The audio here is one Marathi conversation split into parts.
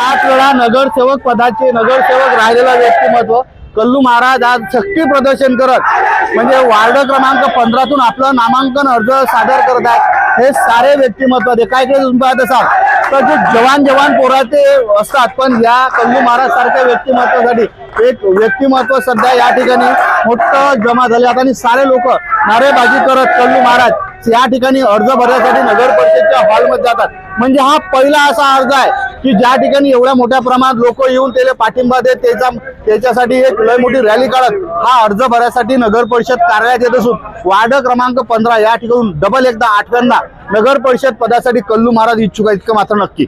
सात वेळा नगरसेवक पदाचे नगरसेवक राहिलेला व्यक्तिमत्व. कल्लू महाराज आज शक्ती प्रदर्शन करत म्हणजे वार्ड क्रमांक पंधरातून आपलं नामांकन अर्ज सादर करत आहेत. हे सारे व्यक्तिमत्व ते काय तुम्ही पाहत असाल तर जे जवान जवान पोराचे असतात पण या कल्लू महाराज सारख्या व्यक्तिमत्वासाठी एक व्यक्तिमत्व सध्या या ठिकाणी मोठं जमा झाले आणि सारे लोक नारेबाजी करत कल्लू महाराज. या ठिकाणी अर्ज भरण्यासाठी नगर परिषदच्या हॉलमध्ये जातात. म्हणजे हा पहिला असा अर्ज आहे की ज्या ठिकाणी एवढ्या मोठ्या प्रमाणात लोक येऊन त्याला पाठिंबा देत त्याचा त्याच्यासाठी एक लय मोठी रॅली काढत हा अर्ज भरण्यासाठी नगर परिषद कार्यालयात येत असून वार्ड क्रमांक पंधरा या ठिकाणून डबल एकदा आठव्यांदा नगर परिषद पदासाठी कल्लू महाराज इच्छुक आहे इतकं मात्र नक्की.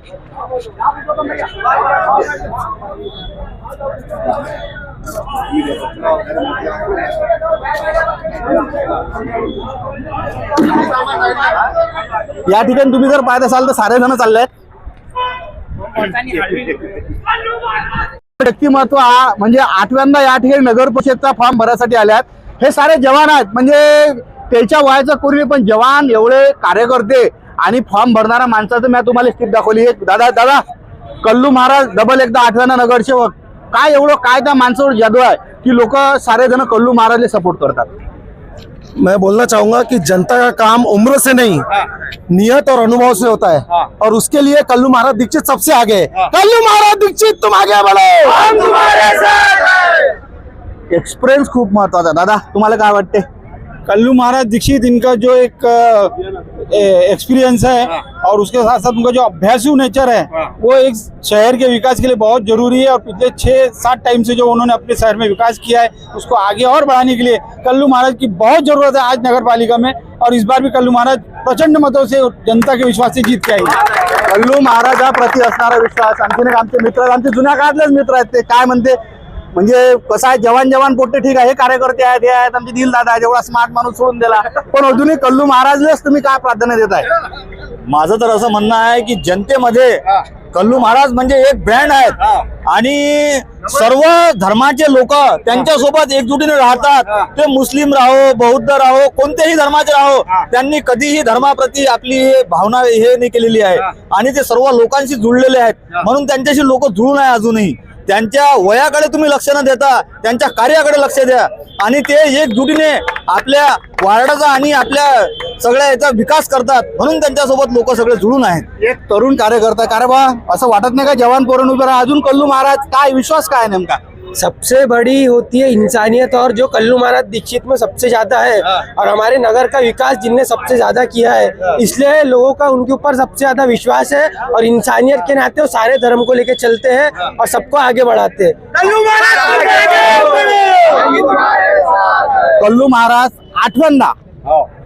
या ठिकाणी तुम्ही जर पाहत असाल तर सारे जण चालले व्यक्तिमत्व हा म्हणजे आठव्यांदा या ठिकाणी नगर परिषदचा फॉर्म भरण्यासाठी आल्यात आहेत. हे सारे जवान आहेत. म्हणजे त्याच्या वयाचं पूर्वी पण जवान एवढे कार्यकर्ते आणि फॉर्म भरणाऱ्या माणसाचं मी तुम्हाला स्थित दाखवली. दादा दादा कल्लू महाराज डबल एकदा आठव्यांदा नगरसेवक. काय एवढं काय त्या माणसावर जादू आहे की लोक सारे जण कल्लू महाराजला सपोर्ट करतात? मैं बोलना चाहूँगा कि जनता का काम उम्र से नहीं नियत और अनुभव से होता है। और उसके लिए कल्लू महाराज दीक्षित सबसे आगे कल्लू महाराज दीक्षित तुम आगे बढ़ो। एक्सपीरियंस खूब महत्वाचा. दादा तुम्हारा क्या वाटते कल्लू महाराज दीक्षित इनका जो एक एक्सपीरियंस है और उसके साथ साथ उनका जो अभ्यासु नेचर है वो एक शहर के विकास के लिए बहुत ज़रूरी है और पिछले छः सात टाइम से जो उन्होंने अपने शहर में विकास किया है उसको आगे और बढ़ाने के लिए कल्लू महाराज की बहुत ज़रूरत है आज नगर पालिका में और इस बार भी कल्लू महाराज प्रचंड मतों से जनता के विश्वास से जीत के आई कल्लू महाराजाप्रती असणारा विश्वास। आणखीन एक आमचे मित्र आमचे जुन्या काळातलेच मित्र आहेत ते काय म्हणते? म्हणजे कसं आहे जवान जवान पोट्टे ठीक आहे हे कार्यकर्ते आहेत हे आहेत आमचे दिल दादा जेवढा स्मार्ट माणूस सोडून दिला. पण अजूनही कल्लू महाराजलाच तुम्ही काय प्राधान्य देत आहे? माझं तर असं म्हणणं आहे की जनतेमध्ये कल्लू महाराज म्हणजे एक ब्रँड आहेत. आणि सर्व धर्माचे लोक त्यांच्यासोबत एकजुटीने राहतात. ते मुस्लिम राहो बौद्ध राहो कोणत्याही धर्माचे राहो त्यांनी कधीही धर्माप्रती आपली भावना हे नाही केलेली आहे. आणि ते सर्व लोकांशी जुळलेले आहेत. म्हणून त्यांच्याशी लोक जुळून आहे अजूनही. त्यांच्या वयाकडे तुम्ही लक्ष न देता त्यांच्या कार्याकडे लक्ष द्या. आणि ते एकजुटीने आपल्या वार्डाचा आणि आपल्या सगळ्या याचा विकास करतात. म्हणून त्यांच्यासोबत लोक सगळे जुळून आहेत. एक तरुण कार्यकर्ता का बा असं वाटत नाही का जवान पोरण उभे राहा? अजून कल्लू महाराज काय? विश्वास काय नेमका? सबसे बड़ी होती है इंसानियत और जो कल्लू महाराज दीक्षित में सबसे ज्यादा है और हमारे नगर का विकास जिनने सबसे ज्यादा किया है। इसलिए लोगों का उनके ऊपर सबसे ज्यादा विश्वास है और इंसानियत के नाते वो सारे धर्म को लेके चलते हैं और सबको आगे बढ़ाते हैं। कल्लू महाराज आठव्यांदा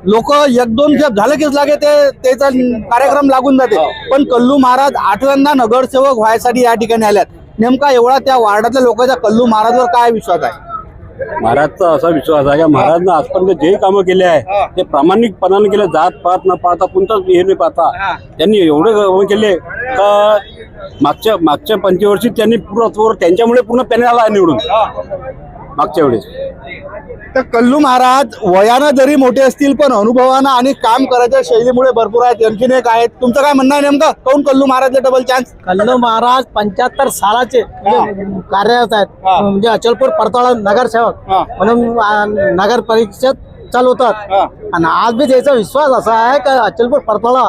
लोक एक दोन खेप झाले कीच लागे ते त्याचा कार्यक्रम लागून जाते. पण कल्लू महाराज आठव्यांदा नगरसेवक व्हायसाठी या ठिकाणी आल्यात. नेमका एवढा त्या वार्डातल्या लोकांचा कल्लू महाराजवर काय विश्वास आहे? महाराजचा असा विश्वास आहे की महाराजनं आजपर्यंत जे कामं केले आहे ते प्रामाणिकपणाने केले जात पात न पाहता कोणताच हे न पाहता त्यांनी एवढे कामं केले का मागच्या मागच्या पंचवर्षी त्यांनी पूर्ण त्यांच्यामुळे पूर्ण पॅनल आला निवडून. मागच्या वेळेस. तर कल्लू महाराज वयानं जरी मोठे असतील पण अनुभवानं आणि काम करायच्या शैलीमुळे भरपूर आहेत. आणखीन एक आहेत. तुमचं काय म्हणणं आहे नेमकं? काऊन कल्लू महाराजला डबल चान्स कल्लू महाराज पंच्याहत्तर सालाचे कार्यरत आहेत. म्हणजे अचलपूर परतवाडा नगरसेवक. म्हणून नगर परिषद चालवतात. आणि आज बी त्याचा विश्वास असा आहे का अचलपूर परतवाडा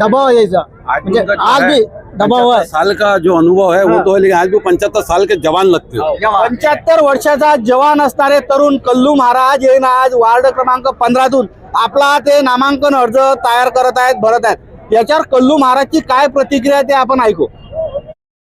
दबाव यायचा. म्हणजे आज बी दबाव आहे. साल का जो अनुभव है वो तो है लेकिन आज भी पंचहत्तर साल के जवान लगते हैं। पंच्याहत्तर वर्षाचा जवान असणारे तरुण कल्लू महाराज हे ना आज वार्ड क्रमांक पंधरातून आपला ते नामांकन अर्ज तयार करत आहेत भरत आहेत. याच्यावर कल्लू महाराजची काय प्रतिक्रिया आहे ते आपण ऐकू.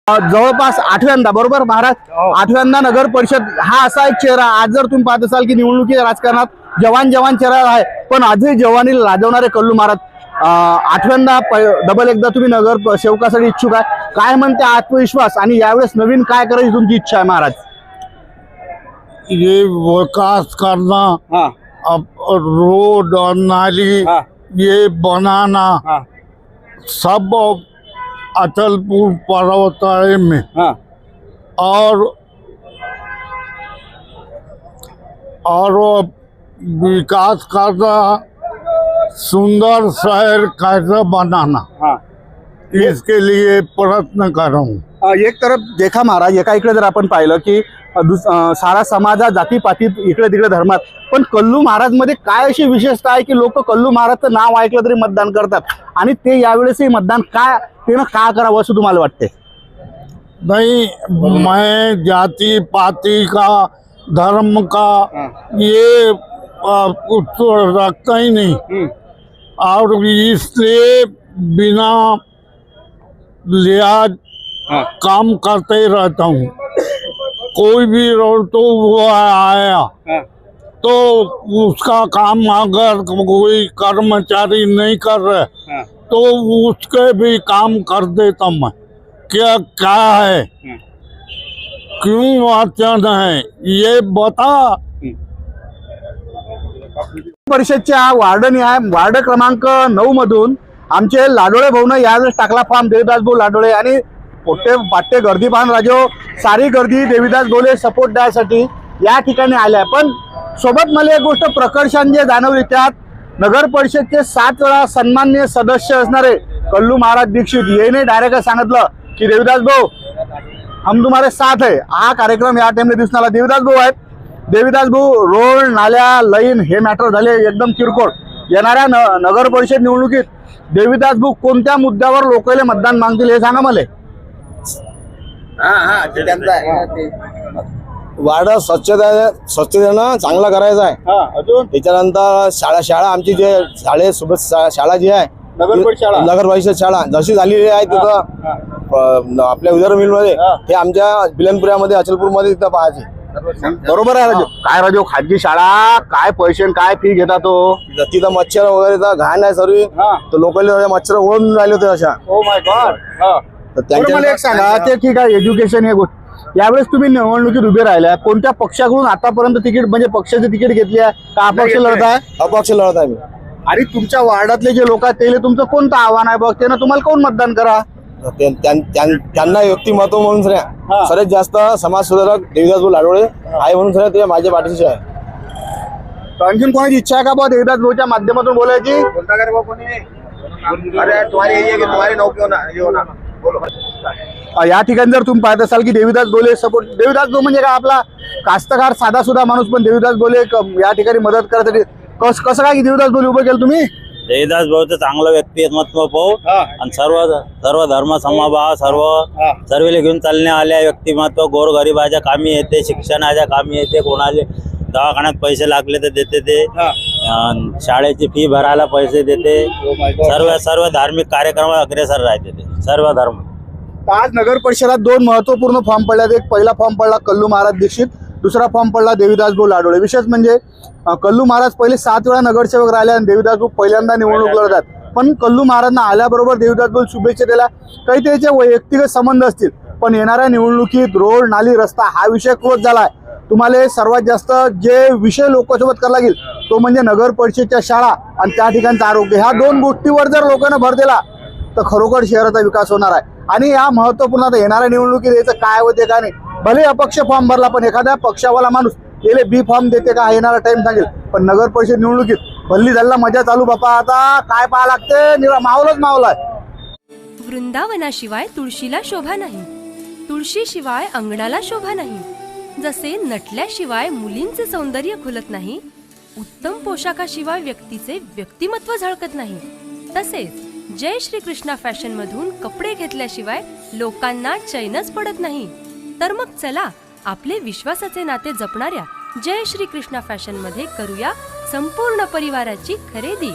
जवळपास आठव्यांदा बरोबर महाराज? आठव्यांदा नगर परिषद हा असा एक चेहरा आज जर तुम्ही पाहत असाल की निवडणुकीच्या राजकारणात जवान जवान चेहरा आहे. पण आजही जवानी लाजवणारे कल्लू महाराज. आठव्यांदा डबल एकदा तुम्ही नगर सेवकासाठी इच्छुक आहे काय म्हणते आत्मविश्वास आणि यावेळेस नवीन काय करायची तुमची इच्छा आहे महाराज? ये विकास करना अब रोड और नाली ये बनाना सब अचलपुर पर्वताय में. और और विकास करना सुंदर शहर कैसे बनाना इसके लिए प्रयत्न करूँ। अ, एक तरफ देखा महाराज एका इकडे जर आपण पाहिलं की सारा समाजात जातीपातीत इकडे तिकडे धर्मात. पण कल्लू महाराजमध्ये काय अशी विशेषता आहे की लोक कल्लू महाराजचं नाव ऐकलं तरी मतदान करतात? आणि ते यावेळेसही मतदान काय ते ना का करावं असं तुम्हाला वाटते नहीं मैं जाति पाति का धर्म का ये रखता ही नहीं। और इसलिए बिना लिहाज काम करते रहता हूँ। कोई भी रोड तो वो आया। तो उसका काम अगर कोई कर्मचारी नहीं कर रहे तो उसके भी काम कर देता मैं। क्या क्या है? क्यों अड़चन है? ये बता। परिषदच्या वार्डनी आहे वार्ड क्रमांक नऊ मधून आमचे लाडोळे भाऊन यावेळेस टाकला फॉर्म देवीदास भाऊ लाडोळे. आणि पोट्टे पाट्टे गर्दी पाहून राजो सारी गर्दी देवीदास गोले सपोर्ट द्यायसाठी या ठिकाणी आल्या. पण सोबत मला एक गोष्ट प्रकर्षान जे जाणवली त्यात नगर परिषदचे सात वेळा सन्माननीय सदस्य असणारे कल्लू महाराज दीक्षित येणे डायरेक्ट सांगितलं की देवीदास भाऊ हम तुम्हारे साथ है. हा कार्यक्रम या टाइमला दिसणारा देवीदास भाऊ आहेत. देवीदास भाऊ रोड नाल्या लाईन हे मॅटर झाले. एकदम किरकोळ. येणाऱ्या न नगर परिषद निवडणुकीत देवीदास भाऊ कोणत्या मुद्द्यावर लोकांना मतदान मागतील हे सांगा मला. वार्ड स्वच्छता स्वच्छतेनं चांगला करायचा आहे. अजून? त्याच्यानंतर शाळा शाळा आमची जे शाळे सोबत शाळा जी आहे नगर परिषद शाळा. नगर परिषद शाळा जशी झालेली आहे तिथं आपल्या विदर्भ मिलमध्ये हे आमच्या बिलनपुऱ्यामध्ये अचलपूरमध्ये तिथं पाहायची. बरोबर आहे राजू. काय राजू खाजगी शाळा काय पैसे काय फी घेता तो? तिथं मच्छर वगैरे घाण आहे सर्व. हा. तर लोकांना मच्छर ओढून राहिले होते अशा. ओ माय गॉड तर बरं, मला एक सांगा. ते ठीक आहे एज्युकेशन हे गोष्ट. यावेळेस तुम्ही निवडणुकीत उभे राहिल्या. कोणत्या पक्षाकडून आतापर्यंत तिकीट म्हणजे पक्षाची तिकीट घेतली आहे? का अपक्ष लढत आहे? अपक्ष लढत आहे आणि तुमच्या वार्डातले जे लोक आहेत त्याला तुमचं कोणतं आव्हान आहे? बघ त्यानं तुम्हाला कोण मतदान करा? त्यांना व्यक्तिमत्व म्हणून सगळ्या. सर्वात जास्त समाज सुधारक देवीदास भाऊ लाडोळे आहे म्हणून सगळ्या ते माझ्या पाठीशी आहे. आणखीन कोणाची इच्छा आहे का बघ देवदास भाऊच्या माध्यमातून बोलायची? या ठिकाणी जर तुम्ही पाहत असाल की देवीदास बोले सपोर्ट देवीदास भाऊ म्हणजे काय आपला कास्तकार साधा सुद्धा माणूस पण देवीदास बोले क- या ठिकाणी मदत कस कसं काय की देवीदास बोले उभं केलं तुम्ही? देवीदास भाऊचं चांगलं व्यक्तिमत्व पाहू. आणि सर्व सर्व धर्म समभाव सर्व सर्वेले घेऊन चालण्या आल्या. व्यक्तिमत्व गोरगरिबाच्या कामी येते शिक्षणाच्या कामी येते. कोणाले दवाखान्यात पैसे लागले तर देते ते. शाळेची फी भरायला पैसे देते. सर्व सर्व धार्मिक कार्यक्रमात अग्रेसर राहते ते. सर्व धर्म. आज नगर परिषदात दोन महत्त्वपूर्ण फॉर्म पडल्यात. एक पहिला फॉर्म पडला कल्लू महाराज दीक्षित. दुसरा फॉर्म पडला देवीदास भाऊ लाडोळे. विशेष म्हणजे कल्लू महाराज पहिले सात वेळा नगरसेवक राहिले आणि देवीदास भाऊ पहिल्यांदा निवडणूक लढतात. पण कल्लू महाराजांना आल्याबरोबर देवीदास भाऊ शुभेच्छा दिल्या. काही त्याचे वैयक्तिक संबंध असतील पण येणाऱ्या निवडणुकीत रोड नाली रस्ता हा विषय क्लोज झालाय. तुम्हाला सर्वात जास्त जे विषय लोकांसोबत करायला लागेल तो म्हणजे नगर परिषदच्या शाळा आणि त्या ठिकाणचं आरोग्य. ह्या दोन गोष्टीवर जर लोकांना भर दिला तर खरोखर शहराचा विकास होणार आहे. आणि या महत्त्वपूर्ण आता येणाऱ्या निवडणुकीत याचं काय होते का नाही भले अपक्ष फॉर्म भरला पण एखाद्या पक्षावाला माणूस गेले बी फॉर्म देते का येणारा टाइम सांगेल. पण नगर परिषद निवडणुकीत भल्ली झाला मजा चालू. बापा आता काय पाहा लागते निरा माहोलच माहोलाय वृंदावनाशिवाय तुळशीला शोभा नाही. तुळशीशिवाय अंगणाला शोभा नाही. जसे नटल्याशिवाय मुलींचे सौंदर्य खुलत नाही उत्तम पोशाखाशिवाय व्यक्तीचे व्यक्तिमत्व झळकत नाही. तसेच जय श्री कृष्णा फॅशन मधून कपडे घेतल्याशिवाय लोकांना चैनच पडत नाही. तर मग चला आपले विश्वासाचे नाते जपणाऱ्या जय श्री कृष्णा फॅशनमध्ये करूया संपूर्ण परिवाराची खरेदी.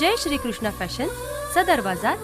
जय श्री कृष्णा फॅशन सदर बाजार